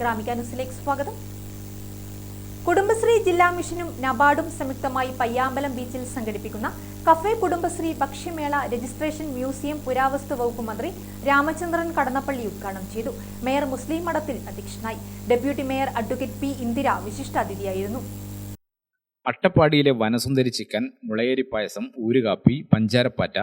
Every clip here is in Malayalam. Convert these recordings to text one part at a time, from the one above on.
ഗ്രാമിക ന്യൂസിലേക്ക് സ്വാഗതം. കുടുംബശ്രീ ജില്ലാ മിഷനും നബാർഡും സംയുക്തമായി പയ്യാമ്പലം ബീച്ചിൽ സംഘടിപ്പിക്കുന്ന കഫേ കുടുംബശ്രീ ഭക്ഷ്യമേള രജിസ്ട്രേഷൻ മ്യൂസിയം പുരാവസ്തു വകുപ്പ് മന്ത്രി രാമചന്ദ്രൻ കടന്നപ്പള്ളി ഉദ്ഘാടനം ചെയ്തു. മേയർ മുസ്ലിം മഠത്തിൽ അധ്യക്ഷനായി. Deputy mayor advocate P Indira വിശിഷ്ടാതിഥിയായിരുന്നു. അട്ടപ്പാടിയിലെ വനസുന്ദരി ചിക്കൻ മുളയേരി പായസം ഊരുകാപ്പി പഞ്ചാരപ്പാറ്റ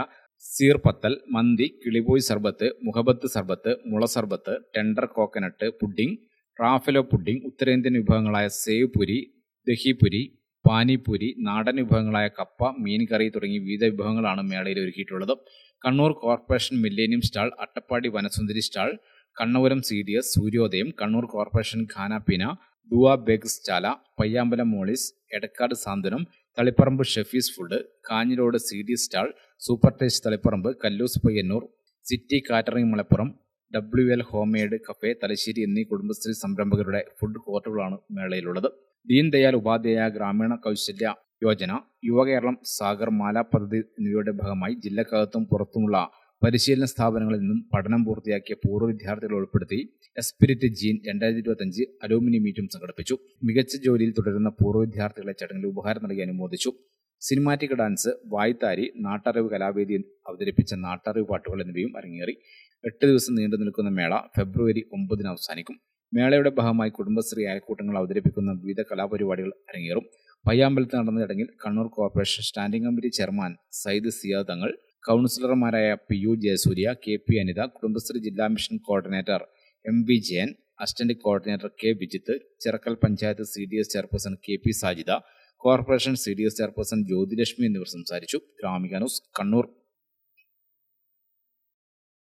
സീർപ്പത്തൽ മന്തി കിളിപോയ് സർബത്ത് മുഹബത്ത് സർബത്ത് മുള sharbat tender coconut pudding Raffaello pudding ഉത്തരേന്ത്യൻ വിഭവങ്ങളായ സേവ് പുരി ദഹിപുരി പാനിപൂരി നാടൻ വിഭവങ്ങളായ കപ്പ മീൻകറി തുടങ്ങി വിവിധ വിഭവങ്ങളാണ് മേളയിൽ ഒരുക്കിയിട്ടുള്ളത്. Kannur corporation millennium stall Attappadi Vanasundari stall Kannapuram C D S Suryodayam Kannur corporation Khanapina Dua ബേഗ്സ് Chala Payyambalam Molly's Edakkad Santhwanam Taliparamba Shefees food Kanhirode C D stall super taste Taliparamba Kallus Payyanur city catering Malappuram W L homemade cafe Thalassery എന്നീ കുടുംബശ്രീ സംരംഭകരുടെ ഫുഡ് കോർട്ടുകളാണ് മേളയിലുള്ളത്. ദീൻ ദയാൽ ഉപാധ്യായ ഗ്രാമീണ കൗശല്യ യോജന യുവകേരളം സാഗർ മാല പദ്ധതി എന്നിവയുടെ ഭാഗമായി ജില്ലക്കകത്തും പുറത്തുമുള്ള പരിശീലന സ്ഥാപനങ്ങളിൽ നിന്നും പഠനം പൂർത്തിയാക്കിയ പൂർവ വിദ്യാർത്ഥികളെ ഉൾപ്പെടുത്തി എസ്പിരിറ്റ് ജീൻ രണ്ടായിരത്തി ഇരുപത്തഞ്ച് അലൂമിനി മീറ്റും സംഘടിപ്പിച്ചു. മികച്ച ജോലിയിൽ തുടരുന്ന പൂർവ വിദ്യാർത്ഥികളെ ചടങ്ങിൽ ഉപഹാരം നൽകി അനുമോദിച്ചു. സിനിമാറ്റിക് ഡാൻസ് വായ്ത്താരി നാട്ടറിവ് കലാവേദി അവതരിപ്പിച്ച നാട്ടറിവ് പാട്ടുകൾ എന്നിവയും അരങ്ങേറി. എട്ട് ദിവസം നീണ്ടു നിൽക്കുന്ന മേള ഫെബ്രുവരി ഒമ്പതിന് അവസാനിക്കും. മേളയുടെ ഭാഗമായി കുടുംബശ്രീ അയൽക്കൂട്ടങ്ങൾ അവതരിപ്പിക്കുന്ന വിവിധ കലാപരിപാടികൾ അരങ്ങേറും. പയ്യാമ്പലത്ത് നടന്ന ചടങ്ങിൽ Kannur corporation standing committee chairman Sayyid Siyad Thangal കൗൺസിലർമാരായ P U Jayasurya K P Anitha Kudumbashree ജില്ലാ mission coordinator M V Jayan assistant coordinator K Vijith Chirakkal panchayat C D S chairperson K P Sajida corporation C D S chairperson Jyothilakshmi എന്നിവർ സംസാരിച്ചു. ഗ്രാമിക ന്യൂസ് കണ്ണൂർ.